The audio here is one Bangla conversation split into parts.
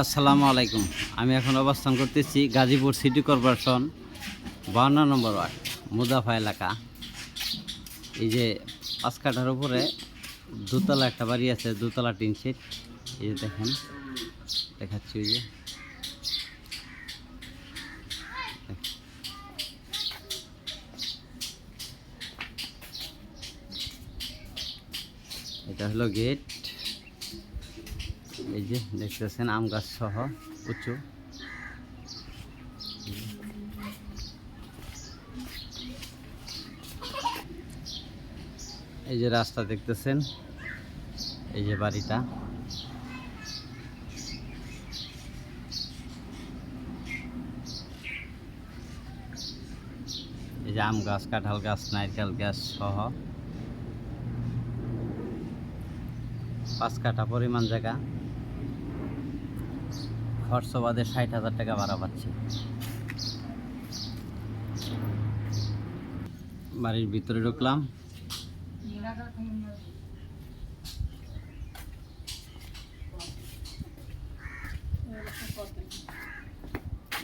আসসালামু আলাইকুম। আমি এখন অবস্থান করতেছি গাজীপুর সিটি কর্পোরেশন বাউন্ন নম্বর ওয়ার্ড, মুদাফা এলাকা। এই যে পাঁচ কাঠার উপরে দোতলা একটা বাড়ি আছে, দোতলা টিন সেট এই যে দেখেন, দেখাচ্ছি ওই যে। এটা হলো গেট। এই যে দেখতেছেন আম গাছ সহ উঁচু এই যে রাস্তা দেখতেছেন, এই যে বাড়িটা। এই যে আম গাছ, কাঁঠাল গাছ, নারকেল গাছ সহ। পাঁচ কাঠা পরিমাণ জায়গা। খরচ বাদে ষাট হাজার টাকা ভাড়া পাচ্ছি। বাড়ির ভিতরে ঢুকলাম।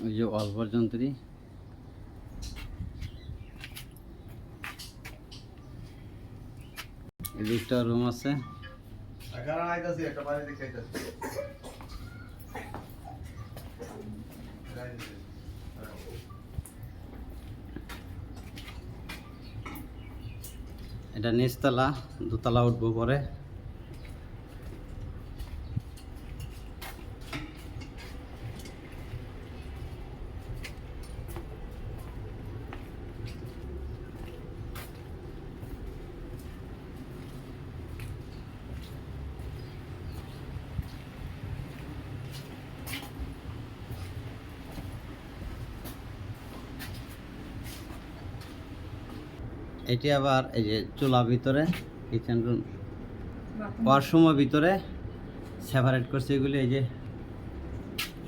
ওই যে অল্প যন্ত্রী। এদিকটা রুম আছে। একটা বাড়ি দেখে এটা নিচতলা দোতলা উঠবো পরে। এটি আবার এই যে চুলা ভিতরে কিচেন রুম ওয়াশরুমের ভিতরে সেপারেট করছে এগুলি এই যে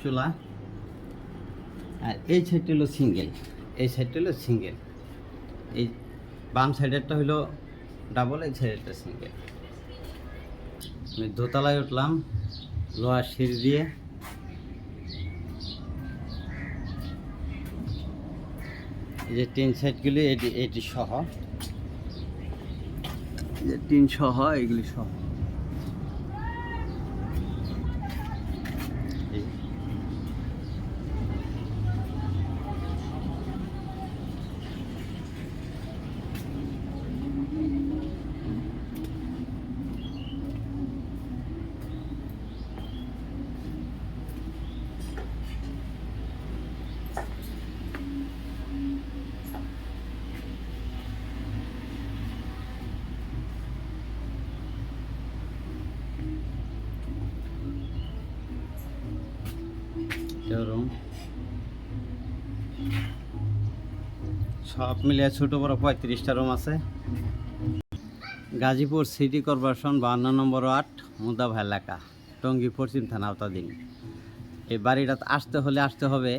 চুলা। আর এই সাইডটা হলো সিঙ্গেল এই সাইডটা হলো সিঙ্গেল এই বাম সাইডেরটা হলো ডাবল এই সাইডেরটা সিঙ্গেল আমি দোতলায় উঠলাম লোহার সিঁড়ি দিয়ে। এই যে টিন সেটগুলি এটি এটি সহ। এই হয় এগুলি সহ। সব মিলিয়ে ছোটো বড় পঁয়ত্রিশটা রুম আছে। গাজীপুর সিটি কর্পোরেশন বাহান্ন নম্বর ওয়ার্ড মুদাভা এলাকা, টঙ্গী পশ্চিম থানা আওতাধীন। এই বাড়িটাতে আসতে হলে আসতে হবে।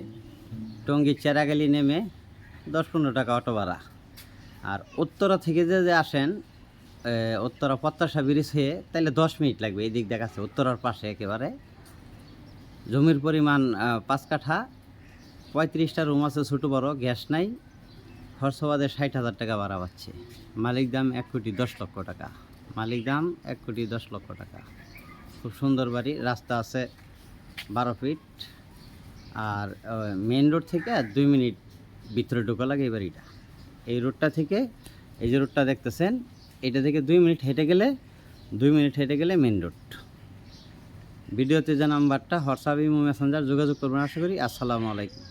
টঙ্গী চেরাগালি নেমে দশ পনেরো টাকা অটো ভাড়া। আর উত্তরা থেকে যে যে আসেন উত্তরা প্রত্যাশা ব্রিজ হয়ে তাহলে দশ মিনিট লাগবে এই দিক দেখাচ্ছে। উত্তরার পাশে একেবারে। জমির পরিমাণ পাঁচ কাঠা। পঁয়ত্রিশটা রুম আছে, ছোটো বড়, গ্যাস নাই। খরচবাদে ষাট হাজার টাকা ভাড়া পাচ্ছে। মালিক দাম এক কোটি দশ লক্ষ টাকা। মালিক দাম এক কোটি দশ লক্ষ টাকা। খুব সুন্দর বাড়ি, রাস্তা আছে বারো ফিট। আর মেন রোড থেকে দুই মিনিট ভিতরে ঢোকা লাগে এই বাড়িটা। এই রোডটা থেকে, এই যে রোডটা দেখতেছেন, এটা থেকে দুই মিনিট হেঁটে গেলে, দুই মিনিট হেঁটে গেলে মেন রোড ভিডিওতে যে নাম্বারটা হোয়াটসঅ্যাপ ইমো মেসেঞ্জার যোগাযোগ করবেন। আশা করি আসসালামু আলাইকুম।